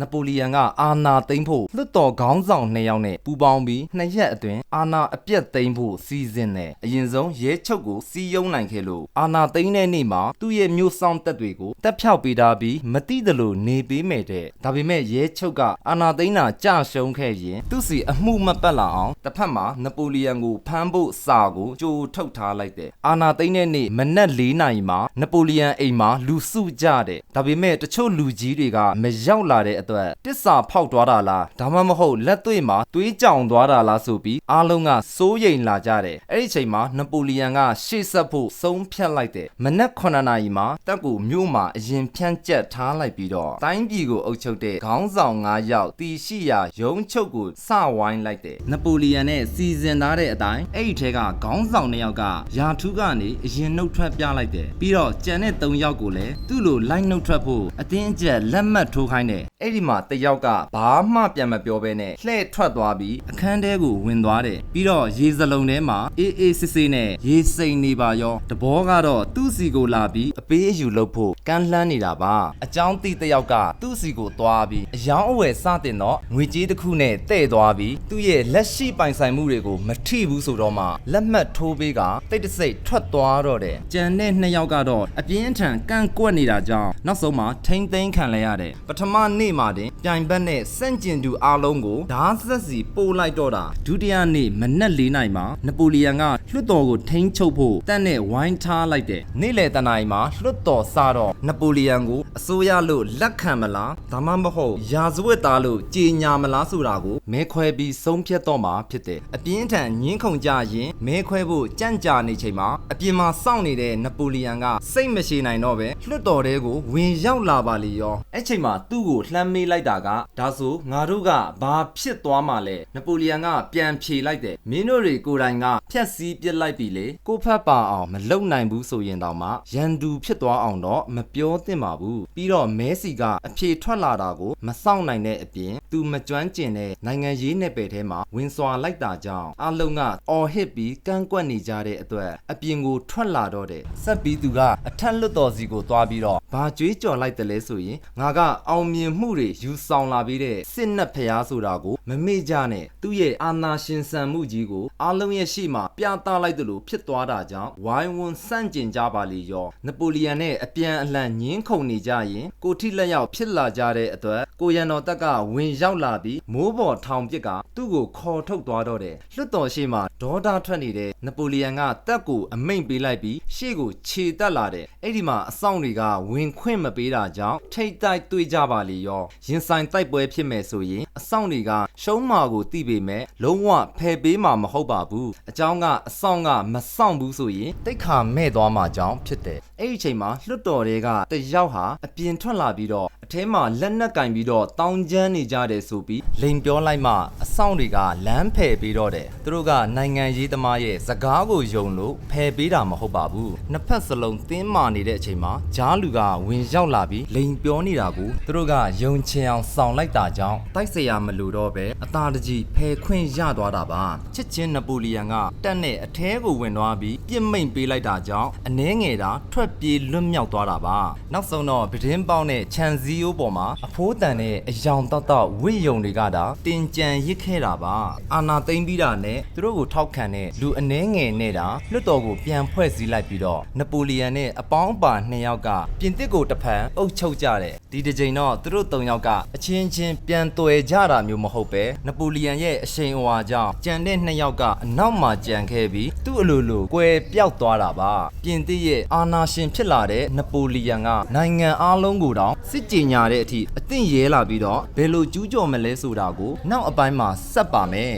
နပိုလီယန်ကအာဏာသိမ်းဖို့လွတ်တော်ခေါင်းဆောင်နှစ်ယောက်နဲ့ပူးပေါင်းပြီးနှစ်ရက်အတွင်းအာဏာအပြတ်သိမ်းဖို့စီစဉ်တယ်အရင်ဆုံးရဲချုပ်ကိုစီးယုံနိုင်ခဲ့လို့အာဏာသိမ်းတဲ့နေ့မှာသူ့ရဲ့မျိုးဆောင်တပ်တွေကိုတပ်ဖြောက်ပေးထားပြီးမတိသလိုနေပေးမယ်တဲ့ဒါပေမဲ့ရဲချုပ်ကအာဏာသိမ်းတာကြရှုံးခဲ့ရင်သူ့စီအမှုမပတ်လာအောင်တစ်ဖက်မှာနပိုလီယန်ကိုဖမ်းဖို့စာကိုကြိုထုတ်ထားလိုက်တယ်အာဏာသိမ်းတဲ့နေ့မနက်၄နာရီမှာနပိုလီယန်အိမ်မှာလူစုကြတယ်ဒါပေမဲ့တချို့လူကြီးတွေကမရောက်လာတဲ့အတွက်တစ္ဆာဖောက်သွားတာလားဒါမှမဟုတ်လက်သွေးမှာသွေးကြောင်သွားတာလားဆိုပြီးအားလုံးကစိုးရိမ်လာကြတယ်အဲ့ဒီချိန်မှာနပိုလီယန်ကရှေ့ဆက်ဖို့ဆုံးဖြတ်လိုက်တယ်မနက်9နာရီမှာတပ်ကိုမြို့မှာအရင်ဖြန့်ကျက်ထားလိုက်ပြီးတော့တိုင်းပြည်ကိုအုပ်ချုပ်တဲ့ခေါင်းဆောင်9ယောက်တီရှိရာရုံးချုပ်ကိုစဝိုင်းလိုက်တယ်နပိုလီယန်နဲ့စီစဉ်ထားတဲ့အတိုင်းအဲ့ဒီထဲကခေါင်းဆောင်2ယောက်ကယာထူးကနေအရင်နှုတ်ထွက်ပြလိုက်တယ်ပြီးတော့ကြံတဲ့3ယောက်ကိုလည်းသူ့လိုလိုက်နှုတ်ထွက်ဖို့အတင်းအကျပ်လက်မှတ်ထိုးခိုင်းတယ်အဲ့ဒီမှာတယောက်ကဘာမှပြန်မပြောဘဲနဲ့လှည့်ထွက်သွားပြီးအခန်းထဲကိုဝင်သွားတယ်ပြီးတော့ရေစလုံးထဲမှာအေးအေးစစ်စစ်နဲ့ရေစိမ်နေပါရောတဘောကတော့သူ့စီကိုလာပြီးအပေးအယူလုပ်ဖို့ကမ်းလှမ်းနေတာပါအကြောင်းသိတယောက်ကသူ့စီကိုသွားပြီးအယောင်းအဝယ်စတင်တော့ငွေကြေးတစ်ခုနဲ့တဲ့သွားပြီးသူ့ရဲ့လက်ရှိပိုင်ဆိုင်မှုတွေကိုမထိဘူးဆိုတော့မှလက်မှတ်ထိုးပေးကတိတ်တဆိတ်ထွက်သွားတော့တယ်ကြံတဲ့နှစ်ယောက်ကတော့အပြင်းအထန်ကန့်ကွက်နေတာကြောင့်နောက်ဆုံးမှထိမ့်သိမ်းခံလဲရတယ်ပထမနေ့မှာတင်ပြိုင်ဘက်နဲ့စန့်ကျင်သူအားလုံးကိုဓာတ်ဆက်စီပို့လိုက်တော့တာဒုတိယနေ့မနက်၄နိုင်မှာနပိုလီယန်ကလွှတ်တော်ကိုထိန်းချုပ်ဖို့တန်းနဲ့ဝိုင်းထားလိုက်တယ်နေ့လယ်တနာရီမှာလွှတ်တော်စတော့နပိုလီယန်ကိုအစိုးရလို့လက်ခံမလားဒါမှမဟုတ်ရာဇဝတ်သားလို့ကြေညာမလားဆိုတာကိုမဲခွဲပြီးဆုံးဖြတ်တော့မှာဖြစ်တယ်အပြင်းထန်ညှင်းခုန်ကြရင်မဲခွဲဖို့ကြံ့ကြာနေချိန်မှာအပြင်မှာစောင့်နေတဲ့နပိုလီယန်ကစိတ်မရှိနိုင်တော့ပဲလွှတ်တော်ထဲကိုဝင်ရောက်လာပါလေရောအဲ့ချိန်မှာသူ့ကိုလှမ်းမေးလိုက်တာကဒါဆိုငါတို့ကဘာဖြစ်သွားမှလဲနပိုလီယန်ကပြန်ဖြေလိုက်တယ်မင်းတို့တွေကိုယ်တိုင်ကဖြက်စီးပစ်လိုက်ပြီလေကိုဖက်ပါအောင်မလုံနိုင်ဘူးဆိုရင်တော့မှရန်သူဖြစ်သွားအောင်တော့မပြောသင့်ပါဘူးပြီးတော့မဲစီကအဖြေထွက်လာတာကိုမစောင့်နိုင်တဲ့အပြင်သူမကျွမ်းကျင်တဲ့နိုင်ငံရေးနယ်ပယ်ထဲမှာဝင်စွာလိုက်တာကြောင့်အလုံးကအော်ဟစ်ပြီးကန့်ကွက်နေကြတဲ့အတွက်အပြင်ကိုထွက်လာတော့တယ်ဆက်ပြီးသူကအထက်လွတ်တော်စီကိုသွားပြီးတော့ဘာကြွေးကြော်လိုက်တယ်လဲဆိုရင်ငါကအောင်မြင်မှုတွေယူဆောင်လာပြီးတဲ့စစ်နက်ဖျားဆိုတာကိုမမေ့ကြနဲ့သူ့ရဲ့အာနာရှင်ဆန်မှုကြီးကိုအလုံးရဲ့ရှေ့မှာပြသလိုက်တယ်လို့ဖြစ်သွားတာကြောင့်ဝိုင်းဝန်းဆန့်ကျင်ကြပါလေရောနပိုလီယန်နဲ့အပြန်အလှန်ညှင်းခုန်နေကြရင်ကိုထိလက်ရောက်ဖြစ်လာကြတဲ့အတွက်ကိုရန်တော်တက်ကဝင်ရောက်လာပြီးမိုးပေါ်ထောင်ပစ်ကသူ့ကိုခေါ်ထုတ်သွားတော့တယ်လွတ်တော်ရှိမှဒေါတာထွက်နေတဲ့နပိုလီယန်ကတက်ကိုအမိန့်ပေးလိုက်ပြီးရှေ့ကိုခြေတက်လာတယ်အဲ့ဒီမှာအဆောင်တွေကဝင်ခွင့်မပေးတာကြောင့်ထိတ်တိုက်တွေ့ကြပါလေရောရင်ဆိုင်တိုက်ပွဲဖြစ်မယ်ဆိုရင် အဆောင်တွေကရှုံးမာကိုတိပေမဲ့လုံးဝဖယ်ပေးမှာမဟုတ်ပါဘူးအကြောင်းကအဆောင်ကမဆောင်ဘူးဆိုရင်တိတ်ခါမဲ့သွားမှာကြောင်းဖြစ်တယ်အဲ့ဒီအချိန်မှာလွတ်တော်တွေကတယောက်ဟာအပြင်ထွက်လာပြီးတော့အထဲမှာလက်နက်ကင်ပြီးတော့တောင်းကျမ်းနေကြတယ်ဆိုပြီးလိန်ပြောလိုက်မှအဆောင်တွေကလမ်းဖယ်ပေးတော့တယ်သူတို့ကနိုင်ငံရေးသမားရဲ့စကားကိုယုံလို့ဖယ်ပေးတာမဟုတ်ပါဘူးနှစ်ဖက်စလုံးတင်းမာနေတဲ့အချိန်မှာဂျားလူကဝင်ရောက်လာပြီးလိန်ပြောနေတာကိုသူတို့ကယုံချင်အောင်ဆောင်လိုက်တာကြောင့်တိုက်စေရမလို့တော့ပဲအသာတကြီးဖယ်ခွင့်ရသွားတာပါချစ်ချင်းနပိုလီယန်ကတက်နဲ့အထဲကိုဝင်သွားပြီးပြစ်မိန်ပေးလိုက်တာကြောင့်အနှဲငယ်တာထွက်ပြေးလွတ်မြောက်သွားတာပါနောက်ဆုံးတော့ပဒင်းပေါင်းနဲ့ခြံစည်းရိုးပေါ်မှာအဖိုးတန်နဲ့အယောင်တောက်တောက်ဝိယုံတွေကတာတင်ကြံရစ်ခဲ့တာပါအာနာသိမ့်ပြီးတာနဲ့သူတို့ကိုထောက်ခံတဲ့လူအနှဲငယ်နဲ့တာလွတ်တော်ကိုပြန်ဖွဲ့စည်းလိုက်ပြီးတော့နပိုလီယန်နဲ့အပေါင်းအပါနှစ်ယောက်ကပြင်သစ်ကိုတဖန်အုပ်ချုပ်ကြတယ်ဒီတစ်ချိန်တော့သူတို့သုံးယောက်ကအချင်းချင်းပြန်တွယ်ကြတာမျိုးမဟုတ်ပဲနပိုလီယန်ရဲ့အရှိန်အဝါကြောင့်ကြံတဲ့နှစ်ယောက်ကအနောက်မှာကြံခဲ့ပြီးသူ့အလိုလိုကွဲပြောက်သွားတာပါပြင်သစ်ရဲ့အာနာရှင်ဖြစ်လာတဲ့နပိုလီယန်ကနိုင်ငံအားလုံးကိုတောင်စစ်ကြေညာတဲ့အထိအသင့်ရဲလာပြီးတော့ဘယ်လိုကျူးကျော်မလဲဆိုတာကိုနောက်အပိုင်းမှာဆက်ပါမယ်